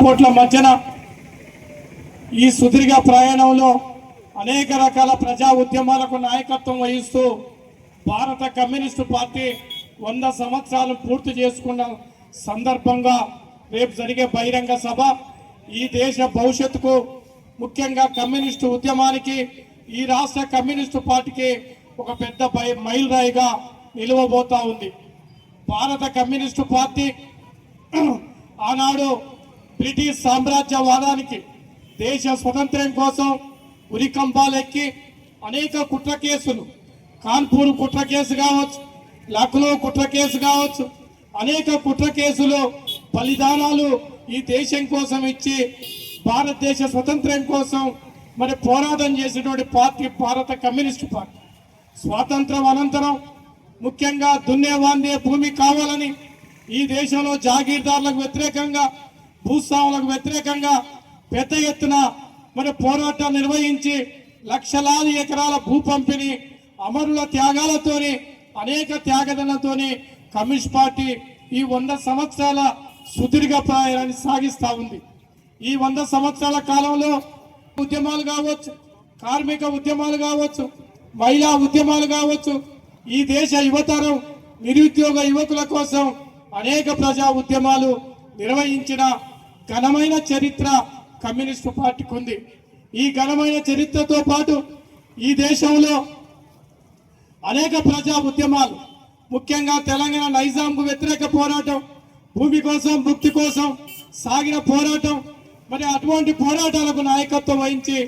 కోట్ల మధ్యన ఈ సుదీర్ఘ ప్రయాణంలో అనేక రకాల ప్రజా ఉద్యమాలకు నాయకత్వం వహిస్తూ భారత కమ్యూనిస్టు పార్టీ వంద సంవత్సరాలు పూర్తి చేసుకున్న సందర్భంగా రేపు జరిగే బహిరంగ సభ. ఈ దేశ భవిష్యత్తుకు ముఖ్యంగా కమ్యూనిస్టు ఉద్యమానికి ఈ రాష్ట్ర కమ్యూనిస్టు పార్టీకి ఒక పెద్ద బై- మైలురాయిగా నిలువబోతా ఉంది. భారత కమ్యూనిస్టు పార్టీ ఆనాడు బ్రిటిష్ సామ్రాజ్యవాదానికి దేశ స్వతంత్రం కోసం ఉరికంపాలెక్కి అనేక కుట్ర కేసులు. కాన్పూర్ కుట్ర కేసు కావచ్చు లక్నో కుట్ర కేసు కావచ్చు అనేక కుట్ర కేసులు బలిదానాలు ఈ దేశం కోసం ఇచ్చి భారతదేశ స్వతంత్రం కోసం మరి పోరాటం చేసినటువంటి పార్టీ భారత కమ్యూనిస్టు పార్టీ. స్వాతంత్రం అనంతరం ముఖ్యంగా దున్నేవాన్నే భూమి కావాలని ఈ దేశంలో జాగీర్దారులకు వ్యతిరేకంగా భూస్వాములకు వ్యతిరేకంగా పెద్ద ఎత్తున మరి పోరాటం నిర్వహించి లక్షలాది ఎకరాల భూ పంపిణీ అమరుల త్యాగాలతోని అనేక త్యాగదనతోని కమ్యూనిస్ట్ పార్టీ ఈ వంద సంవత్సరాల సుదీర్ఘ ప్రయాణాన్ని సాగిస్తూ ఉంది. ఈ వంద సంవత్సరాల కాలంలో ఉద్యమాలు కావచ్చు కార్మిక ఉద్యమాలు కావచ్చు మహిళా ఉద్యమాలు కావచ్చు ఈ దేశ యువతరం నిరుద్యోగ యువకుల కోసం అనేక ప్రజా ఉద్యమాలు నిర్వహించిన ఘనమైన చరిత్ర కమ్యూనిస్టు పార్టీకి ఉంది ఈ ఘనమైన చరిత్రతో పాటు ఈ దేశంలో అనేక ప్రజా ఉద్యమాలు ముఖ్యంగా తెలంగాణ నైజాంకు వ్యతిరేక పోరాటం భూమి కోసం ముక్తి కోసం సాగిన పోరాటం మరి అటువంటి పోరాటాలకు నాయకత్వం వహించి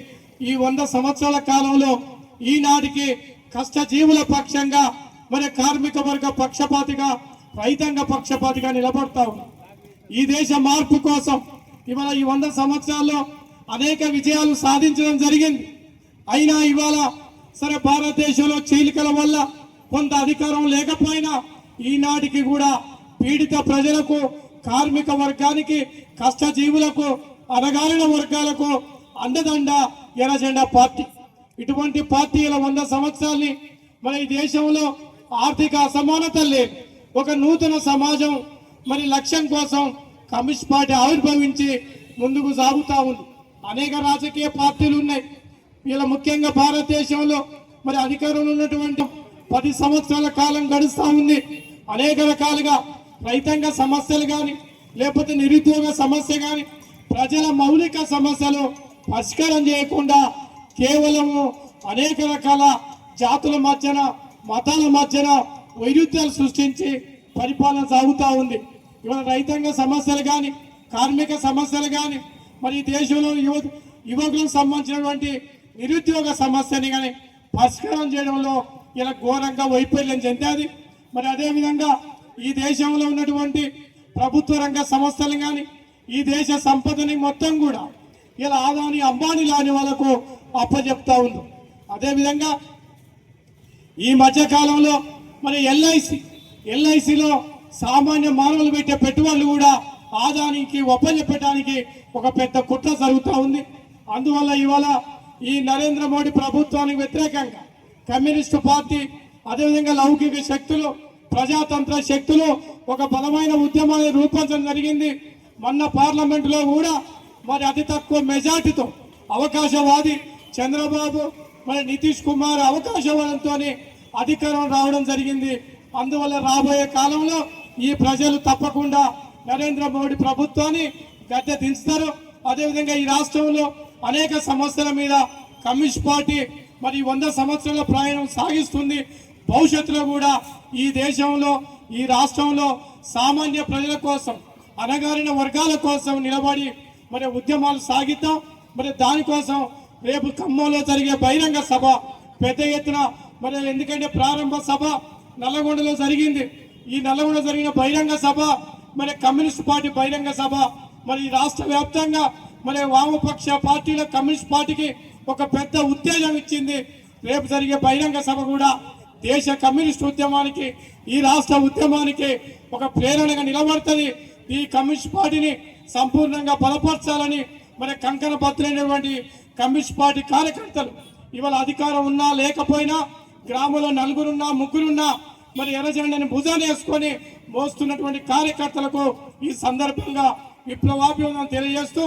ఈ వంద సంవత్సరాల కాలంలో ఈనాటికి కష్టజీవుల పక్షంగా మరి కార్మిక వర్గ పక్షపాతిగా రైతాంగ పక్షపాతిగా నిలబడతా ఈ దేశ మార్పు కోసం ఇవాళ ఈ వంద సంవత్సరాల్లో అనేక విజయాలు సాధించడం జరిగింది. అయినా ఇవాళ సరే భారతదేశంలో చీలికల వల్ల కొంత అధికారం లేకపోయినా ఈనాటికి కూడా పీడిత ప్రజలకు కార్మిక వర్గానికి కష్టజీవులకు అణగారిన వర్గాలకు అండదండ ఎర్రజెండా పార్టీ. ఇటువంటి పార్టీల వంద సంవత్సరాల్ని మన ఈ దేశంలో ఆర్థిక అసమానత లేదు ఒక నూతన సమాజం మరి లక్ష్యం కోసం కమ్యూనిస్ట్ పార్టీ ఆవిర్భవించి ముందుకు సాగుతా ఉంది. అనేక రాజకీయ పార్టీలు ఉన్నాయి. వీళ్ళ ముఖ్యంగా భారతదేశంలో మరి అధికారంలో ఉన్నటువంటి పది సంవత్సరాల కాలం గడుస్తూ ఉంది. అనేక రకాలుగా రైతాంగ సమస్యలు కానీ లేకపోతే నిరుద్యోగ సమస్య కానీ ప్రజల మౌలిక సమస్యలు పరిష్కారం చేయకుండా కేవలము అనేక రకాల జాతుల మధ్యన మతాల మధ్యన వైరుధ్యాలు సృష్టించి పరిపాలన సాగుతూ ఉంది. ఇవాళ రైతాంగ సమస్యలు కానీ కార్మిక సమస్యలు కానీ మరి ఈ దేశంలో యువ యువకులకు సంబంధించినటువంటి నిరుద్యోగ సమస్యని కానీ పరిష్కారం చేయడంలో ఇలా ఘోరంగా వైఫల్యం చెందాది. మరి అదేవిధంగా ఈ దేశంలో ఉన్నటువంటి ప్రభుత్వ రంగ సంస్థలు కానీ ఈ దేశ సంపదని మొత్తం కూడా ఇలా ఆదాని అంబానీ లాని వాళ్ళకు అప్పచెప్తా ఉంది అదేవిధంగా ఈ మధ్యకాలంలో మరి ఎల్ఐసి ఎల్ఐసిలో సామాన్య మానవులు పెట్టే పెట్టుబడులు కూడా ఆదానికి ఒప్పజెప్పడానికి ఒక పెద్ద కుట్ర జరుగుతూ ఉంది. అందువల్ల ఇవాళ ఈ నరేంద్ర మోడీ ప్రభుత్వానికి వ్యతిరేకంగా కమ్యూనిస్టు పార్టీ అదేవిధంగా లౌకిక శక్తులు ప్రజాతంత్ర శక్తులు ఒక బలమైన ఉద్యమాన్ని రూపొందడం జరిగింది. మొన్న పార్లమెంటులో కూడా మరి అతి తక్కువ మెజార్టీతో అవకాశవాది చంద్రబాబు మరి నితీష్ కుమార్ అవకాశవాదంతో అధికారం రావడం జరిగింది. అందువల్ల రాబోయే కాలంలో ఈ ప్రజలు తప్పకుండా నరేంద్ర మోడీ ప్రభుత్వాన్ని గడ్డ దించుతారు. అదేవిధంగా ఈ రాష్ట్రంలో అనేక సమస్యల మీద కమ్యూనిస్ట్ పార్టీ మరి వంద సంవత్సరాల ప్రయాణం సాగిస్తుంది. భవిష్యత్తులో కూడా ఈ దేశంలో ఈ రాష్ట్రంలో సామాన్య ప్రజల కోసం అనగారిన వర్గాల కోసం నిలబడి మరి ఉద్యమాలు సాగిద్దాం. మరి దానికోసం రేపు ఖమ్మంలో జరిగే బహిరంగ సభ పెద్ద ఎత్తున మరి ఎందుకంటే ప్రారంభ సభ నల్లగొండలో జరిగింది. ఈ నల్లగొండ జరిగిన బహిరంగ సభ మరి కమ్యూనిస్ట్ పార్టీ బహిరంగ సభ మరి ఈ రాష్ట్ర వ్యాప్తంగా మరి వామపక్ష పార్టీల కమ్యూనిస్ట్ పార్టీకి ఒక పెద్ద ఉత్తేజం ఇచ్చింది. రేపు జరిగే బహిరంగ సభ కూడా దేశ కమ్యూనిస్ట్ ఉద్యమానికి ఈ రాష్ట్ర ఉద్యమానికి ఒక ప్రేరణగా నిలబడుతుంది. ఈ కమ్యూనిస్ట్ పార్టీని సంపూర్ణంగా బలపరచాలని మరి కంకణ బద్దులైనటువంటి కమ్యూనిస్ట్ పార్టీ కార్యకర్తలు ఇవాళ అధికారం ఉన్నా లేకపోయినా గ్రామంలో నలుగురున్నా ముగ్గురున్నా మరి ఎర్రజెండని భుజాన్ని వేసుకొని మోస్తున్నటువంటి కార్యకర్తలకు ఈ సందర్భంగా విప్లవాభివందనం తెలియజేస్తూ